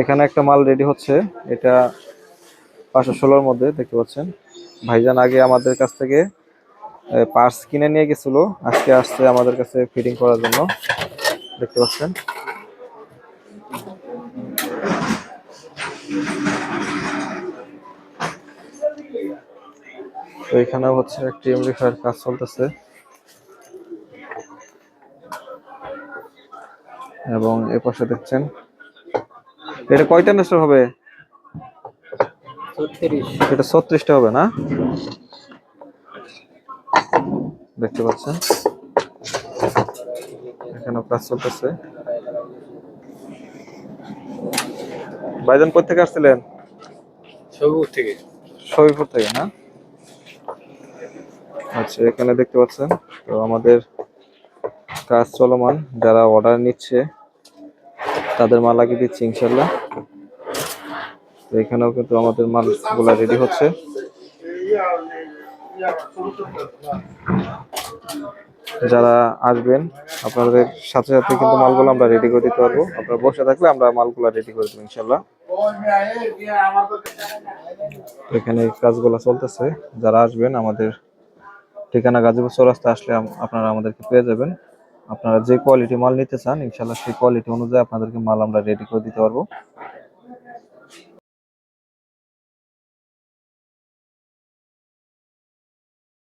এখানে একটা মাল রেডি হচ্ছে। এটা পাঁচশো ষোলোর মধ্যে, দেখতে পাচ্ছেন। ভাইজান আগে আমাদের কাছ থেকে পার্স কিনে নিয়ে গেছিল। আজকে আসছে আমাদের কাছে ফিটিং করার জন্য। দেখতে পাচ্ছেন। তো এখানে হচ্ছে একটি এমরিফায়ার কাজ চলতেছে। এবং এ পাশে দেখছেন এটা কয়টা নেস্টার হবে? এটা ছত্রিশটা হবে না? দেখতে পাচ্ছেন। এখানে কাজ চলতেছে। ভাইজান কোথা থেকে আসছিলেন? সবুজ থেকে। শরীরপুর থেকে না? আচ্ছা এখানে দেখতে পাচ্ছেন। তো আমাদের কাজ চলমান যারা অর্ডার নিচ্ছে তাদের মাল লাগিয়ে দিচ্ছি, ইনশাল্লাহ। তো এখানেও কিন্তু আমাদের মালগুলা রেডি হচ্ছে। যারা আসবেন, আপনাদের সাথে সাথে কিন্তু মালগুলো আমরা রেডি করে দিতে পারব। আপনারা বসে থাকলে আমরা মালগুলো রেডি করে দেবো, ইনশাল্লাহ। এখানে কাজগুলো চলতেছে। যারা আসবেন, আমাদের ঠিকানা গাজীপুর চৌরাস্তা আসলে আপনারা আমাদেরকে পেয়ে যাবেন। আপনারা যে কোয়ালিটি মাল নিতে চান ইনশাল্লাহ সেই কোয়ালিটি অনুযায়ী আপনাদেরকে মাল আমরা রেডি করে দিতে পারব।